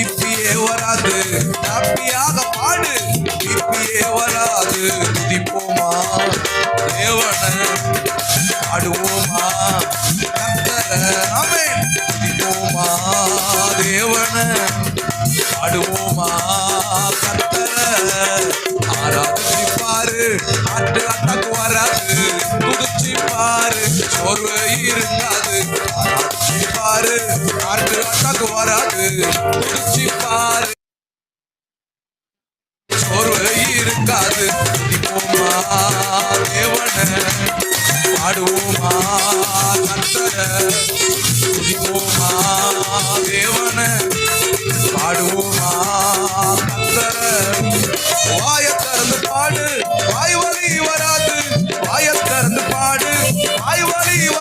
பிபியே வராது. ஹாப்பியாக பாடு. பிபியே வராது. துதிப்போமா தேவன பாடுவோமா கத்தர அமே துதிப்போமா தேவன பாடுவோமா கத்தர ஆராதிப்பாரு. ஆட்டு அட்டக்கு வராது. குதிச்சு பாரு சோர்வு இருக்காது. பாரு. ஆட்டு அட்டாக்கு வராது. குடிச்சு பாரு. சோர்வு இருக்காது. குடிப்போமா தேவன. பாடுவோமா கர்த்தர குடிப்போமா தேவன.